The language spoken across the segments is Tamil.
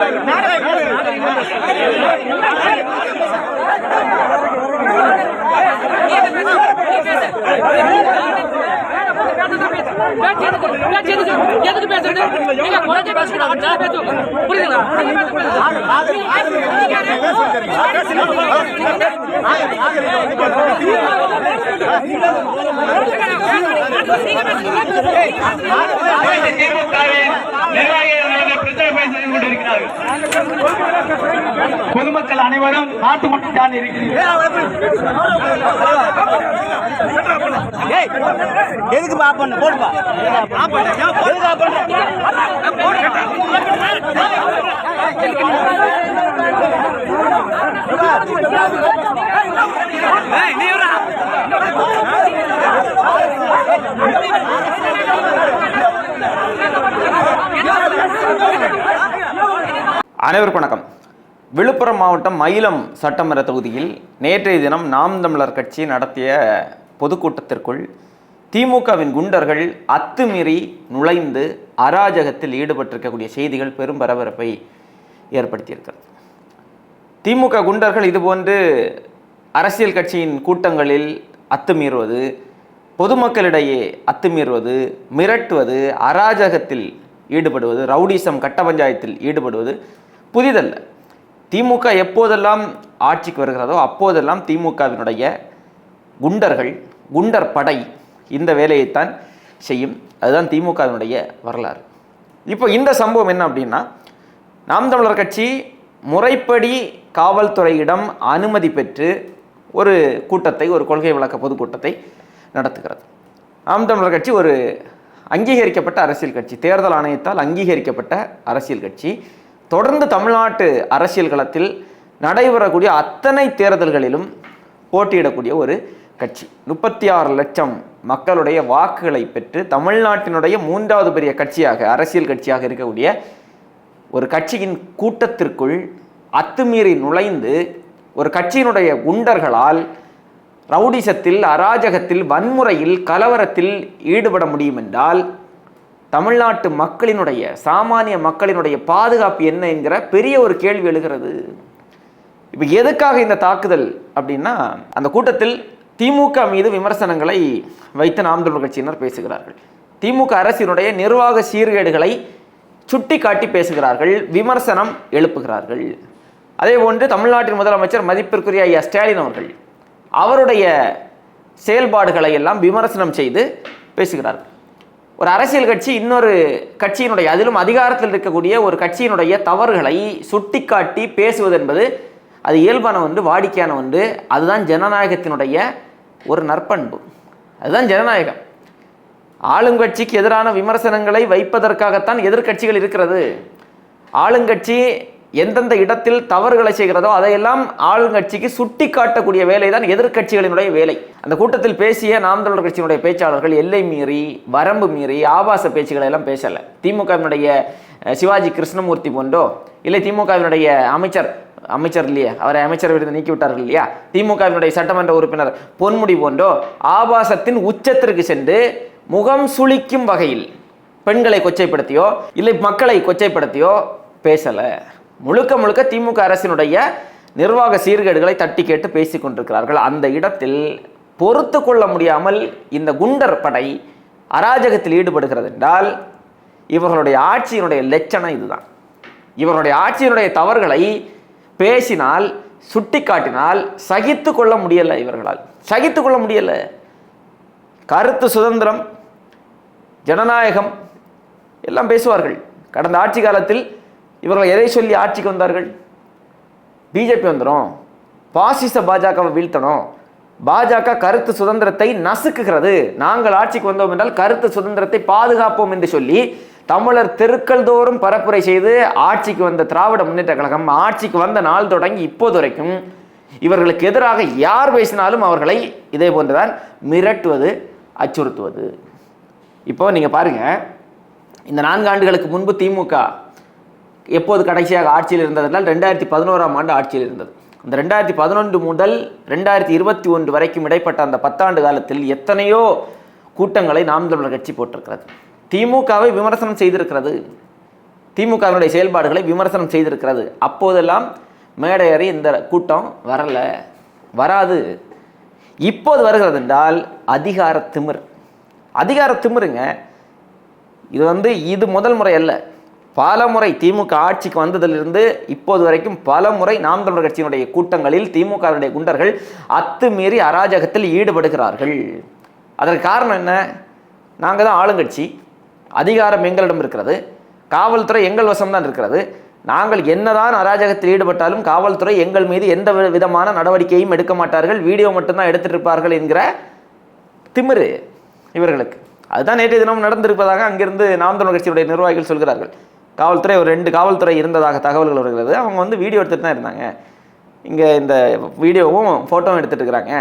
நாடகம் எதுக்கு பேசுறது? நீங்க குறைஞ்ச பேசுறது நல்லா பேசுவோம் புரியுதுங்களா? பொதுமக்கள் அனைவரும் பார்த்து கொண்டுதான் இருக்கிறீர்கள் எதுக்கு ஆஃப் பண்ண போடுப்பா. அனைவருக்கும் வணக்கம். விழுப்புரம் மாவட்டம் மயிலம் சட்டமன்ற தொகுதியில் நேற்றைய தினம் நாம் தமிழர் கட்சி நடத்திய பொதுக்கூட்டத்திற்குள் திமுகவின் குண்டர்கள் அத்துமீறி நுழைந்து அராஜகத்தில் ஈடுபட்டிருக்கக்கூடிய செய்திகள் பெரும் பரபரப்பை ஏற்படுத்தியிருக்கிறது. திமுக குண்டர்கள் இதுபோன்று அரசியல் கட்சியின் கூட்டங்களில் அத்துமீறுவது பொதுமக்களிடையே அத்துமீறுவது மிரட்டுவது அராஜகத்தில் ஈடுபடுவது ரவுடிசம் கட்ட பஞ்சாயத்தில் ஈடுபடுவது புதிதல்ல. திமுக எப்போதெல்லாம் ஆட்சிக்கு வருகிறதோ அப்போதெல்லாம் திமுகவினுடைய குண்டர்கள் குண்டர் படை இந்த வேலையைத்தான் செய்யும். அதுதான் திமுகவினுடைய வரலாறு. இப்போ இந்த சம்பவம் என்ன அப்படின்னா நாம் தமிழர் கட்சி முறைப்படி காவல்துறையிடம் அனுமதி பெற்று ஒரு கூட்டத்தை ஒரு கொள்கை விளக்க பொதுக்கூட்டத்தை நடத்துகிறது. நாம் தமிழர் கட்சி ஒரு அங்கீகரிக்கப்பட்ட அரசியல் கட்சி. தேர்தல் ஆணையத்தால் அங்கீகரிக்கப்பட்ட அரசியல் கட்சி. தொடர்ந்து தமிழ்நாட்டு அரசியல் களத்தில் நடைபெறக்கூடிய அத்தனை தேர்தல்களிலும் போட்டியிடக்கூடிய ஒரு கட்சி. முப்பத்தி ஆறு லட்சம் மக்களுடைய வாக்குகளை பெற்று தமிழ்நாட்டினுடைய மூன்றாவது பெரிய கட்சியாக அரசியல் கட்சியாக இருக்கக்கூடிய ஒரு கட்சியின் கூட்டத்திற்குள் அத்துமீறி நுழைந்து ஒரு கட்சியினுடைய குண்டர்களால் ரவுடிசத்தில் அராஜகத்தில் வன்முறையில் கலவரத்தில் ஈடுபட முடியும் என்றால் தமிழ்நாட்டு மக்களினுடைய சாமானிய மக்களினுடைய பாதுகாப்பு என்ன என்கிற பெரிய ஒரு கேள்வி எழுகிறது. இப்போ எதுக்காக இந்த தாக்குதல் அப்படின்னா அந்த கூட்டத்தில் திமுக மீது விமர்சனங்களை வைத்து நாம் தமிழ் கட்சியினர் பேசுகிறார்கள். திமுக அரசினுடைய நிர்வாக சீர்கேடுகளை சுட்டி காட்டி பேசுகிறார்கள் விமர்சனம் எழுப்புகிறார்கள். அதே போன்று தமிழ்நாட்டின் முதலமைச்சர் மதிப்பிற்குரிய ஐயா ஸ்டாலின் அவர்கள் அவருடைய செயல்பாடுகளை எல்லாம் விமர்சனம் செய்து பேசுகிறார்கள். ஒரு அரசியல் கட்சி இன்னொரு கட்சியினுடைய அதிலும் அதிகாரத்தில் இருக்கக்கூடிய ஒரு கட்சியினுடைய தவறுகளை சுட்டிக்காட்டி பேசுவது என்பது அது இயல்பான ஒன்று வாடிக்கையான ஒன்று. அதுதான் ஜனநாயகத்தினுடைய ஒரு நற்பண்பு. அதுதான் ஜனநாயகம். ஆளுங்கட்சிக்கு எதிரான விமர்சனங்களை வைப்பதற்காகத்தான் எதிர்க்கட்சிகள் இருக்கிறது. ஆளுங்கட்சி எந்தெந்த இடத்தில் தவறுகளை செய்கிறதோ அதையெல்லாம் ஆளுங்கட்சிக்கு சுட்டி காட்டக்கூடிய வேலை தான் எதிர்க்கட்சிகளினுடைய வேலை. அந்த கூட்டத்தில் பேசிய நாம் தமிழர் கட்சியினுடைய பேச்சாளர்கள் எல்லை மீறி வரம்பு மீறி ஆபாச பேச்சுகளை எல்லாம் பேசலை. திமுகவினுடைய சிவாஜி கிருஷ்ணமூர்த்தி போன்றோ இல்லை திமுகவினுடைய அமைச்சர் அமைச்சர் இல்லையா அவரை அமைச்சரவையிலிருந்து நீக்கி விட்டார்கள் இல்லையா? திமுகவினுடைய சட்டமன்ற உறுப்பினர் பொன்முடி போன்றோ ஆபாசத்தின் உச்சத்திற்கு சென்று முகம் சுளிக்கும் வகையில் பெண்களை கொச்சைப்படுத்தியோ இல்லை மக்களை கொச்சைப்படுத்தியோ பேசலை. முழுக்க முழுக்க திமுக அரசினுடைய நிர்வாக சீர்கேடுகளை தட்டி கேட்டு பேசிக் கொண்டிருக்கிறார்கள். அந்த இடத்தில் பொறுத்து கொள்ள முடியாமல் இந்த குண்டர் படை அராஜகத்தில் ஈடுபடுகிறது என்றால் இவர்களுடைய ஆட்சியினுடைய லட்சணம் இதுதான். இவர்களுடைய ஆட்சியினுடைய தவறுகளை பேசினால் சுட்டிக்காட்டினால் சகித்து கொள்ள முடியலை இவர்களால். சகித்து கொள்ள முடியலை. கருத்து சுதந்திரம் ஜனநாயகம் எல்லாம் பேசுவார்கள். கடந்த ஆட்சி காலத்தில் இவர்கள் எதை சொல்லி ஆட்சிக்கு வந்தார்கள்? பிஜேபி வந்துடும் பாசிச பாஜகவை வீழ்த்தணும். பாஜக கருத்து சுதந்திரத்தை நசுக்குகிறது. நாங்கள் ஆட்சிக்கு வந்தோம் என்றால் கருத்து சுதந்திரத்தை பாதுகாப்போம் என்று சொல்லி தமிழர் தெருக்கள் தோறும் பரப்புரை செய்து ஆட்சிக்கு வந்த திராவிட முன்னேற்ற கழகம் ஆட்சிக்கு வந்த நாள் தொடங்கி இப்போது வரைக்கும் இவர்களுக்கு எதிராக யார் பேசினாலும் அவர்களை இதே போன்றுதான் மிரட்டுவது அச்சுறுத்துவது. இப்போ நீங்கள் பாருங்க. இந்த நான்கு ஆண்டுகளுக்கு முன்பு திமுக எப்போது கடைசியாக ஆட்சியில் இருந்ததென்றால் ரெண்டாயிரத்தி பதினோராம் ஆண்டு ஆட்சியில் இருந்தது. இந்த ரெண்டாயிரத்தி பதினொன்று முதல் ரெண்டாயிரத்தி இருபத்தி ஒன்று வரைக்கும் இடைப்பட்ட அந்த பத்தாண்டு காலத்தில் எத்தனையோ கூட்டங்களை நாம் தமிழர் கட்சி போட்டிருக்கிறது. திமுகவை விமர்சனம் செய்திருக்கிறது. திமுகவினுடைய செயல்பாடுகளை விமர்சனம் செய்திருக்கிறது. அப்போதெல்லாம் மேடை ஏறி இந்த கூட்டம் வரலை. வராது. இப்போது வருகிறது என்றால் அதிகார திமிர். அதிகார திமிருங்க. இது வந்து இது முதல் முறை அல்ல. பல முறை திமுக ஆட்சிக்கு வந்ததிலிருந்து இப்போது வரைக்கும் பல முறை நாம் தமிழர் கட்சியினுடைய கூட்டங்களில் திமுகவினுடைய குண்டர்கள் அத்துமீறி அராஜகத்தில் ஈடுபடுகிறார்கள். அதற்கு காரணம் என்ன? நாங்கள் தான் ஆளுங்கட்சி. அதிகாரம் எங்களிடம் இருக்கிறது. காவல்துறை எங்கள் வசம்தான் இருக்கிறது. நாங்கள் என்னதான் அராஜகத்தில் ஈடுபட்டாலும் காவல்துறை எங்கள் மீது எந்த விதமான நடவடிக்கையும் எடுக்க மாட்டார்கள். வீடியோ மட்டும்தான் எடுத்துட்டு என்கிற திமிரு இவர்களுக்கு. அதுதான் நேற்றைய தினம் நடந்திருப்பதாக அங்கிருந்து நாம் தமிழர் கட்சியுடைய நிர்வாகிகள் சொல்கிறார்கள். காவல்துறை ஒரு ரெண்டு காவல்துறை இருந்ததாக தகவல்கள் வருகிறது. அவங்க வந்து வீடியோ எடுத்துகிட்டு தான் இருந்தாங்க. இங்கே இந்த வீடியோவும் ஃபோட்டோவும் எடுத்துகிட்டு இருக்கிறாங்க.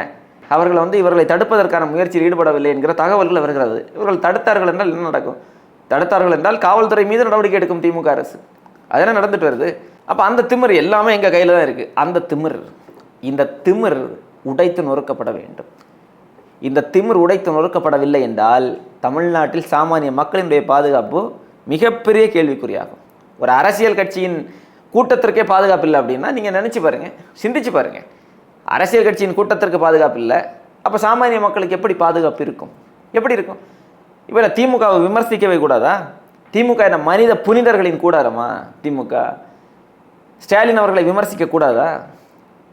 அவர்கள் வந்து இவர்களை தடுப்பதற்கான முயற்சியில் ஈடுபடவில்லை என்கிற தகவல்கள் வருகிறது. இவர்கள் தடுத்தார்கள் என்றால் என்ன நடக்கும்? தடுத்தார்கள் என்றால் காவல்துறை மீது நடவடிக்கை எடுக்கும் திமுக அரசு. அதெல்லாம் நடந்துட்டு வருது. அப்போ அந்த திமிர் எல்லாமே எங்கள் கையில் தான் இருக்குது அந்த திமிர் இந்த திமிர் உடைத்து நொறுக்கப்பட வேண்டும். இந்த திமிர் உடைத்து நொறுக்கப்படவில்லை என்றால் தமிழ்நாட்டில் சாமானிய மக்களினுடைய பாதுகாப்பு மிகப்பெரிய கேள்விக்குறியாகும். ஒரு அரசியல் கட்சியின் கூட்டத்திற்கே பாதுகாப்பு இல்லை அப்படின்னா நீங்கள் நினச்சி பாருங்கள் சிந்திச்சு பாருங்கள் அரசியல் கட்சியின் கூட்டத்திற்கு பாதுகாப்பு இல்லை அப்போ சாமானிய மக்களுக்கு எப்படி பாதுகாப்பு இருக்கும்? எப்படி இருக்கும்? இவரை திமுகவை விமர்சிக்கவே கூடாதா? திமுக என்ன மனித புனிதர்களின் கூடாரமா? திமுக. ஸ்டாலின் அவர்களை விமர்சிக்க கூடாதா?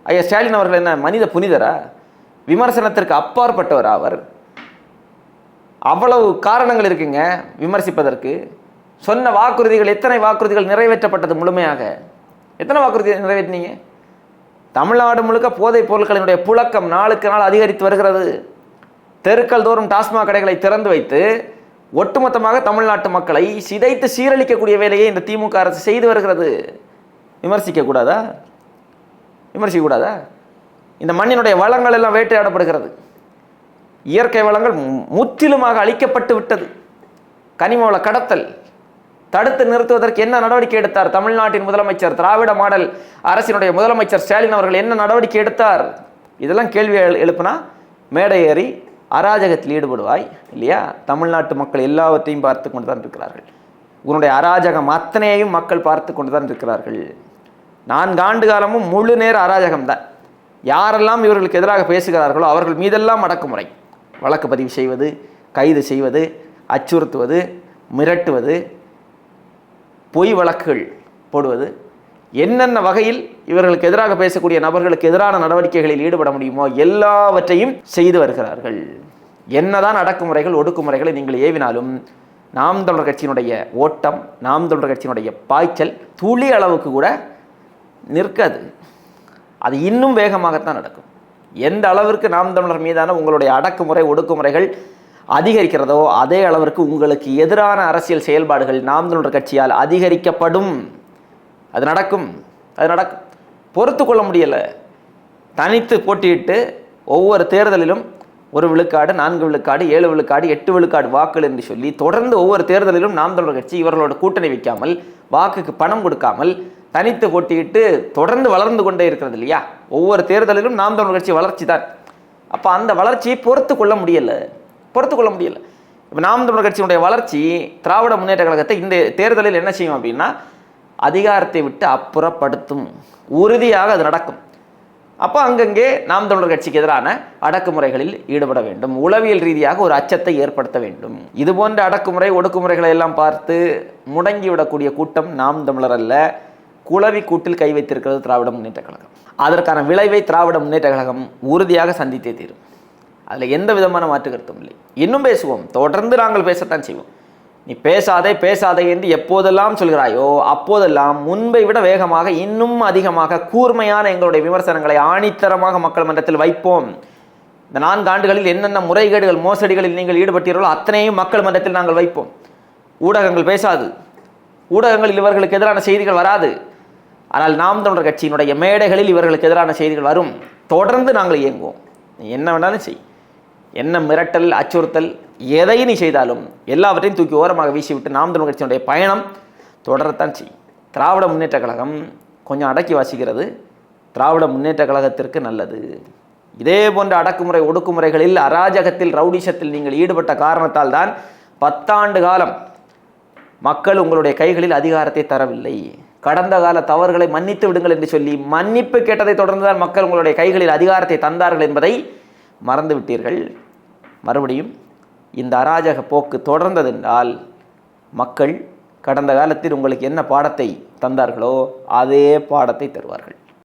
ஐயா ஸ்டாலின் அவர்கள் என்ன மனித புனிதரா? விமர்சனத்திற்கு அப்பாற்பட்டவர் அவர் அவ்வளவு காரணங்கள் இருக்குங்க விமர்சிப்பதற்கு. சொன்ன வாக்குறுதிகள் எத்தனை வாக்குறுதிகள் நிறைவேற்றப்பட்டது முழுமையாக? எத்தனை வாக்குறுதி நிறைவேற்றினீங்க? தமிழ்நாடு முழுக்க போதைப் பொருட்களினுடைய புழக்கம் நாளுக்கு நாள் அதிகரித்து வருகிறது. தெருக்கள் தோறும் டாஸ்மாக் கடைகளை திறந்து வைத்து ஒட்டுமொத்தமாக தமிழ்நாட்டு மக்களை சிதைத்து சீரழிக்கக்கூடிய வேலையை இந்த திமுக அரசு செய்து வருகிறது. விமர்சிக்கக்கூடாதா விமர்சிக்கக்கூடாதா இந்த மண்ணினுடைய வளங்கள் எல்லாம் வேட்டையாடப்படுகிறது. இயற்கை வளங்கள் முற்றிலுமாக அழிக்கப்பட்டு விட்டது. கனிம வள கடத்தல் தடுத்து நிறுத்துவதற்கு என்ன நடவடிக்கை எடுத்தார் தமிழ்நாட்டின் முதலமைச்சர்? திராவிட மாடல் அரசினுடைய முதலமைச்சர் ஸ்டாலின் அவர்கள் என்ன நடவடிக்கை எடுத்தார்? இதெல்லாம் கேள்வி எழு- எழுப்புனா மேடை ஏறி அராஜகத்தில் ஈடுபடுவாய் இல்லையா? தமிழ்நாட்டு மக்கள் எல்லாவற்றையும் பார்த்து கொண்டு தான் இருக்கிறார்கள். உன்னுடைய அராஜகம் அத்தனையையும் மக்கள் பார்த்து கொண்டு தான் இருக்கிறார்கள். நான்கு ஆண்டு காலமும் முழு நேர அராஜகம் தான். யாரெல்லாம் இவர்களுக்கு எதிராக பேசுகிறார்களோ அவர்கள் மீதெல்லாம் அடக்குமுறை. வழக்கு பதிவு செய்வது கைது செய்வது அச்சுறுத்துவது மிரட்டுவது பொய் வழக்குகள் போடுவது என்னென்ன வகையில் இவர்களுக்கு எதிராக பேசக்கூடிய நபர்களுக்கு எதிரான நடவடிக்கைகளில் ஈடுபட முடியுமோ எல்லாவற்றையும் செய்து வருகிறார்கள். என்னதான் அடக்குமுறைகள் ஒடுக்குமுறைகளை நீங்கள் ஏவினாலும் நாம் தொடர் கட்சியினுடைய ஓட்டம் நாம் தொடர் கட்சியினுடைய பாய்ச்சல் துளி அளவுக்கு கூட நிற்காது. அது இன்னும் வேகமாகத்தான் நடக்கும். எந்த அளவிற்கு நாம் தமிழர் மீதான உங்களுடைய அடக்குமுறை ஒடுக்குமுறைகள் அதிகரிக்கிறதோ அதே அளவிற்கு உங்களுக்கு எதிரான அரசியல் செயல்பாடுகள் நாம் தமிழர் கட்சியால் அதிகரிக்கப்படும். அது நடக்கும். அது நடக்கும் பொறுத்து கொள்ள முடியலை. தனித்து போட்டியிட்டு ஒவ்வொரு தேர்தலிலும் ஒரு விழுக்காடு நான்கு விழுக்காடு ஏழு விழுக்காடு எட்டு விழுக்காடு வாக்குகள் என்று சொல்லி தொடர்ந்து ஒவ்வொரு தேர்தலிலும் நாம் தமிழர் கட்சி இவர்களோட கூட்டணி வைக்காமல் வாக்குக்கு பணம் கொடுக்காமல் தனித்து போட்டியிட்டு தொடர்ந்து வளர்ந்து கொண்டே இருக்கிறது இல்லையா? ஒவ்வொரு தேர்தலிலும் நாம் தமிழர் கட்சி வளர்ச்சி தான். அப்போ அந்த வளர்ச்சியை பொறுத்து கொள்ள முடியலை. பொறுத்து கொள்ள முடியலை. இப்போ நாம் தமிழர் கட்சியினுடைய வளர்ச்சி திராவிட முன்னேற்ற கழகத்தை இந்த தேர்தலில் என்ன செய்யும் அப்படின்னா அதிகாரத்தை விட்டு அப்புறப்படுத்தும். உறுதியாக அது நடக்கும். அப்போ அங்கங்கே நாம் தமிழர் கட்சிக்கு எதிரான அடக்குமுறைகளில் ஈடுபட வேண்டும். உளவியல் ரீதியாக ஒரு அச்சத்தை ஏற்படுத்த வேண்டும். இது போன்ற அடக்குமுறை ஒடுக்குமுறைகளை எல்லாம் பார்த்து முடங்கி விடக்கூடிய கூட்டம் நாம் தமிழர் அல்ல. குளவி கூட்டில் கை வைத்திருக்கிறது திராவிட முன்னேற்ற கழகம். அதற்கான விளைவை திராவிட முன்னேற்ற கழகம் உறுதியாக சந்தித்தே தீரும். அதில் எந்த விதமான மாற்று கருத்தும் இல்லை. இன்னும் பேசுவோம். தொடர்ந்து நாங்கள் பேசத்தான் செய்வோம். நீ பேசாதே பேசாதே என்று எப்போதெல்லாம் சொல்கிறாயோ அப்போதெல்லாம் முன்பை விட வேகமாக இன்னும் அதிகமாக கூர்மையான எங்களுடைய விமர்சனங்களை ஆணித்தரமாக மக்கள் மன்றத்தில் வைப்போம். இந்த நான்கு ஆண்டுகளில் என்னென்ன முறைகேடுகள் மோசடிகளில் நீங்கள் ஈடுபட்டீர்களோ அத்தனையும் மக்கள் மன்றத்தில் நாங்கள் வைப்போம். ஊடகங்கள் பேசாது. ஊடகங்களில் இவர்களுக்கு எதிரான செய்திகள் வராது. ஆனால் நாம் தமிழர் கட்சியினுடைய மேடைகளில் இவர்களுக்கு எதிரான செய்திகள் வரும். தொடர்ந்து நாங்கள் இயங்குவோம். நீ என்ன வேணாலும் செய். என்ன மிரட்டல் அச்சுறுத்தல் எதை நீ செய்தாலும் எல்லாவற்றையும் தூக்கி ஓரமாக வீசிவிட்டு நாம் தமிழ் கட்சியினுடைய பயணம் தொடரத்தான் செய்யும் திராவிட முன்னேற்ற கழகம் கொஞ்சம் அடக்கி வாசிக்கிறது. திராவிட முன்னேற்ற கழகத்திற்கு நல்லது. இதே போன்ற அடக்குமுறை ஒடுக்குமுறைகளில் அராஜகத்தில் ரவுடிசத்தில் நீங்கள் ஈடுபட்ட காரணத்தால் தான் பத்தாண்டு காலம் மக்கள் உங்களுடைய கைகளில் அதிகாரத்தை தரவில்லை. கடந்த கால தவறுகளை மன்னித்து விடுங்கள் என்று சொல்லி மன்னிப்பு கேட்டதை தொடர்ந்துதான் மக்கள் உங்களுடைய கைகளில் அதிகாரத்தை தந்தார்கள் என்பதை மறந்துவிட்டீர்கள். மறுபடியும் இந்த அராஜக போக்கு தொடர்ந்ததென்றால் மக்கள் கடந்த காலத்தில் உங்களுக்கு என்ன பாடத்தை தந்தார்களோ அதே பாடத்தை தருவார்கள்.